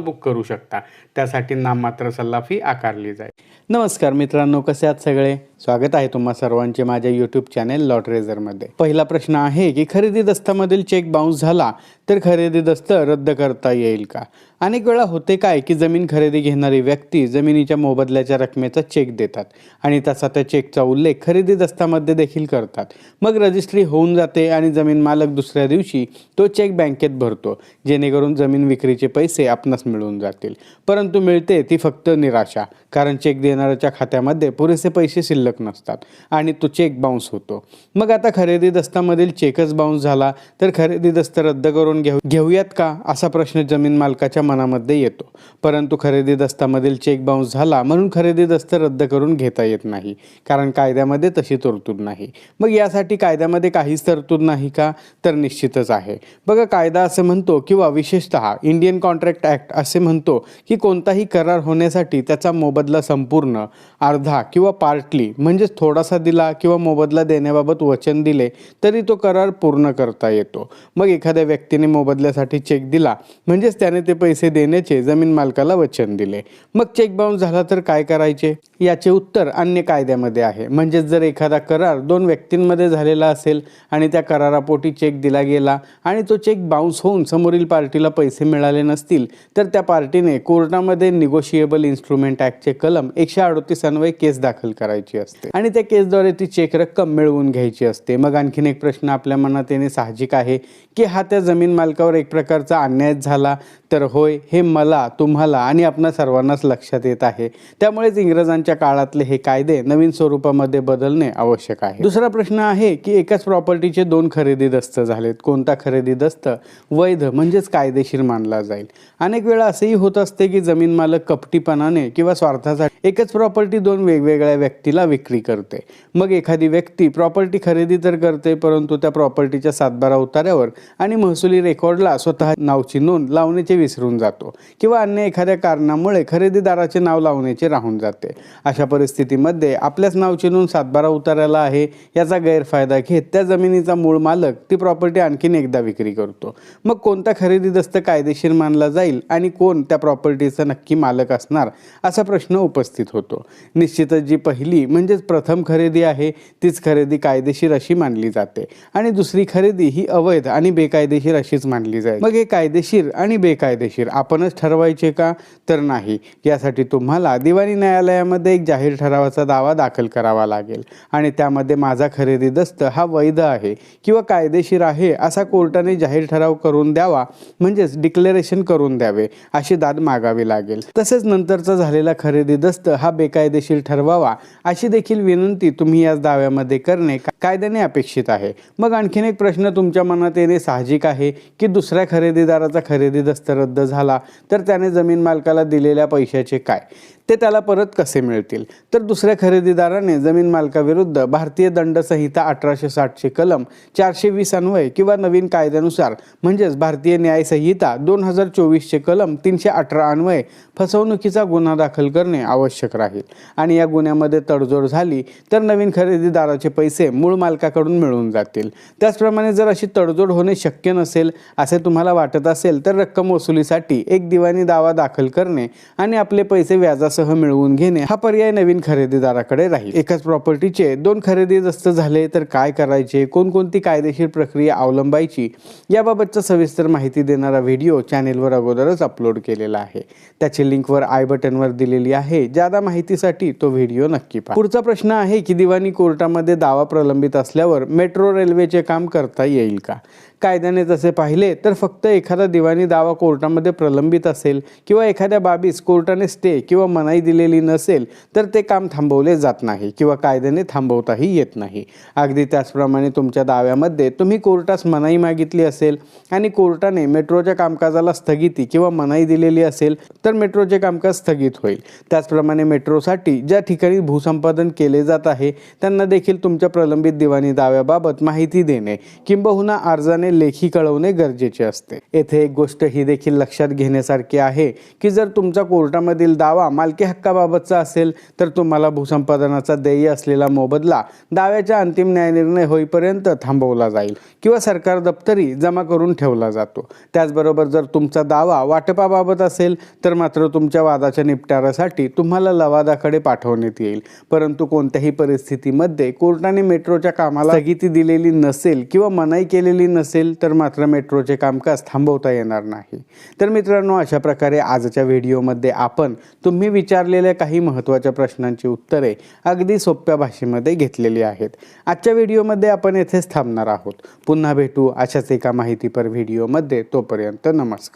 Book करू शकता. त्यासाठी नाममात्र सल्ला फी आकारली जाईल. नमस्कार मित्रांनो कसे आहात सगळे? स्वागत आहे तुम्हा सर्वांचे माझ्या यूट्यूब चॅनेल लॉटरेझरमध्ये पहिला प्रश्न आहे की खरेदी दस्तामधील चेक बाउन्स झाला तर खरेदी दस्त रद्द करता येईल का? अनेक वेळा होते काय की जमीन खरेदी घेणारी व्यक्ती जमिनीच्या मोबदल्याच्या रकमेचा चेक देतात आणि तसा त्या चेकचा उल्लेख खरेदी दस्तामध्ये देखील करतात. मग रजिस्ट्री होऊन जाते आणि जमीन मालक दुसऱ्या दिवशी तो चेक बँकेत भरतो जेणेकरून जमीन विक्रीचे पैसे आपणास मिळून जातील. परंतु मिळते ती फक्त निराशा कारण चेक देणाऱ्याच्या खात्यामध्ये पुरेसे पैसे शिल्लक नसतात. आणि तो चेक बाउन्स होतो. मग आता खरेदी दस्तामधील चेकच बाउन्स झाला तर खरेदी दस्त रद्द करून घेऊ घेऊयात का? असा प्रश्न जमीन मालकाच्या मनामध्ये येतो. परंतु खरेदी दस्तामधील चेक बाउन्स झाला म्हणून खरेदी दस्त रद्द करून घेता येत नाही. कारण कायद्यामध्ये तशी तरतूद नाही. मग यासाठी कायद्यामध्ये काहीच तरतूद नाही का? तर निश्चितच आहे. बघा कायदा असं म्हणतो किंवा विशेषतः इंडियन कॉन्ट्रॅक्ट ॲक्ट असे म्हणतो की कोणताही करार होण्यासाठी त्याचा मोबदला संपूर्ण अर्धा किंवा पार्टली म्हणजेच थोडासा दिला किंवा मोबदला देण्याबाबत वचन दिले तरी तो करार पूर्ण करता येतो. मग एखाद्या व्यक्तीने मोबदल्यासाठी चेक दिला म्हणजेच त्याने ते पैसे देण्याचे जमीन मालकाला वचन दिले. मग चेक बाउन्स झाला तर काय करायचे? याचे उत्तर अन्य कायद्यामध्ये आहे. म्हणजेच जर एखादा करार दोन व्यक्तींमध्ये झालेला असेल आणि त्या करारापोटी चेक दिला गेला आणि तो चेक बाउन्स होऊन समोरील पार्टीला पैसे मिळाले नसतील तर त्या पार्टीने कोर्टामध्ये निगोशिएबल इन्स्ट्रुमेंट ॲक्टचे कलम एकशे अडोतीस अन्वये केस दाखल करायची असते. आणि त्या केसद्वारे ती चेक रक्कम मिळवून घ्यायची असते. मग आणखीन एक प्रश्न आपल्या मनात येणे साहजिक आहे की हा त्या जमीन मालकावर एक प्रकारचा अन्याय झाला तर होय हे मला तुम्हाला आणि आपणा सर्वांनाच लक्षात येत आहे. त्यामुळेच इंग्रजांच्या काळातले हे कायदे नवीन स्वरूपामध्ये बदलणे आवश्यक आहे. दुसरा प्रश्न आहे की एकाच प्रॉपर्टीचे दोन खरेदी दस्त झालेत. कोणता खरेदी दस्त? वैध म्हणजेच कायदेशीर मानला जाईल. अनेक वेळा असेही होत असते की जमीन मालक कपटीपणाने किंवा स्वार्थासाठी एकच प्रॉपर्टी दोन वेगवेगळ्या व्यक्तीला विक्री करते. मग एखादी व्यक्ती प्रॉपर्टी खरेदी तर करते परंतु त्या प्रॉपर्टीच्या सातबारा उतार्यावर आणि महसुली रेकॉर्डला स्वतः नावची नोंद लावण्याचे विसरून जातो किंवा अन्य एखाद्या कारणामुळे खरेदीदाराचे नाव लावण्याचे राहून जाते. अशा परिस्थितीमध्ये आपल्याच नावची नोंद सातबारा उतार्याला आहे याचा गैरफायदा घेत त्या जमिनीचा मूळ मालक ती प्रॉपर्टी आणखीन एकदा विक्री करतो. मग कोणता खरेदी दस्त कायदेशीर मानला जाईल आणि कोण त्या प्रॉपर्टीचा नक्की मालक असणार असा प्रश्न उपस्थित होतो. निश्चितच जी पहिली म्हणजे म्हणजेच प्रथम खरेदी आहे तीच खरेदी कायदेशीर अशी मानली जाते. आणि दुसरी खरेदी ही अवैध आणि बेकायदेशीर अशीच मानली जाईल. मग हे कायदेशीर आणि बेकायदेशीर आपणच ठरवायचे का? तर नाही. यासाठी तुम्हाला दिवाणी न्यायालयामध्ये एक जाहीर ठरावाचा दावा दाखल करावा लागेल. आणि त्यामध्ये माझा खरेदी दस्त हा वैध आहे किंवा कायदेशीर आहे असा कोर्टाने जाहीर ठराव करून द्यावा म्हणजेच डिक्लेरेशन करून द्यावे अशी दाद मागावी लागेल. तसेच नंतरचा झालेला खरेदी दस्त हा बेकायदेशीर ठरवावा अशी देखील विनंती तुम्ही याच दाव्यामध्ये करणे. का- कायद्याने अपेक्षित आहे. मग आणखीन एक प्रश्न तुमच्या मनात येणे साहजिक आहे की दुसऱ्या खरेदीदाराचा खरेदी दस्त रद्द झाला तर त्याने जमीन मालकाला दिलेल्या पैशाचे काय? ते त्याला परत कसे मिळतील? तर दुसऱ्या खरेदीदाराने जमीन मालकाविरुद्ध भारतीय दंड संहिता अठराशे साठचे कलम चारशे वीस अन्वय किंवा नवीन कायद्यानुसार म्हणजेच भारतीय न्याय संहिता दोन हजार चोवीसचे कलम तीनशे अठरा अन्वय फसवणुकीचा गुन्हा दाखल करणे आवश्यक राहील. आणि या गुन्ह्यामध्ये तडजोड झाली तर नवीन खरेदीदाराचे पैसे मूळ मालकाकडून मिळून जातील. त्याचप्रमाणे जर अशी तडजोड होणे शक्य नसेल असे तुम्हाला वाटत असेल तर रक्कम वसुलीसाठी एक दिवाणी दावा दाखल करणे आणि आपले पैसे व्याजासह मिळवून घेणे हा पर्याय नवीन खरेदीदाराकडे राहील. एकाच प्रॉपर्टीचे दोन खरेदी जास्त झाले तर काय करायचे? कोणकोणती कायदेशीर प्रक्रिया अवलंबायची? याबाबतचा सविस्तर माहिती देणारा व्हिडिओ चॅनेलवर अगोदरच अपलोड केलेला आहे. त्याची लिंकवर आय बटनवर दिलेली आहे. ज्यादा माहितीसाठी तो व्हिडिओ नक्की पहा. पुढचा प्रश्न आहे की दिवाणी कोर्टामध्ये दावा प्रलंबित प्रलंबित असल्यावर मेट्रो रेल्वेचे काम करता येईल का? कायद्याने तसे पाहिले तर फक्त एखादा दिवाणी दावा कोर्टामध्ये प्रलंबित असेल किंवा एखाद्या बाबीस कोर्टाने स्टे किंवा मनाई दिलेली नसेल तर ते काम थांबवले जात नाही किंवा कायद्याने थांबवताही येत नाही. अगदी त्याचप्रमाणे तुमच्या दाव्यामध्ये तुम्ही कोर्टास मनाई मागितली असेल आणि कोर्टाने मेट्रोच्या कामकाजाला स्थगिती किंवा मनाई दिलेली असेल तर मेट्रोचे कामकाज स्थगित होईल. त्याचप्रमाणे मेट्रोसाठी ज्या ठिकाणी भूसंपादन केले जात आहे त्यांना देखील तुमच्या प्रलंबित दिवाणी दाव्याबाबत माहिती देणे किंबहुना अर्जाने लेखी कळवणे गरजेचे असते. येथे एक गोष्ट ही देखील लक्षात घेण्यासारखी आहे की जर तुमचा कोर्टामधील दावा मालकी हक्काबाबतचा असेल तर तुम्हाला भूसंपादनाचा देय असलेला मोबदला दाव्याच्या अंतिम न्यायनिर्णय होईपर्यंत थांबवला जाईल किंवा सरकार दप्तरी जमा करून ठेवला जातो. त्याचबरोबर जर तुमचा दावा वाटपाबाबत असेल तर मात्र तुमच्या वादाच्या निपटाऱ्यासाठी तुम्हाला लवादाकडे पाठवण्यात येईल. परंतु कोणत्याही परिस्थितीमध्ये कोर्टाने मेट्रो मेट्रोच्या कामाला स्थगिती दिलेली नसेल किंवा मनाई केलेली नसेल तर मात्र मेट्रोचे कामकाज थांबवता येणार नाही. तर मित्रांनो अशा प्रकारे आजच्या व्हिडिओमध्ये आपण तुम्ही विचारलेल्या काही महत्त्वाच्या प्रश्नांची उत्तरे अगदी सोप्या भाषेमध्ये घेतलेली आहेत. आजच्या व्हिडिओमध्ये आपण येथेच थांबणार आहोत. पुन्हा भेटू अशाच एका माहितीपर व्हिडिओमध्ये. तोपर्यंत नमस्कार.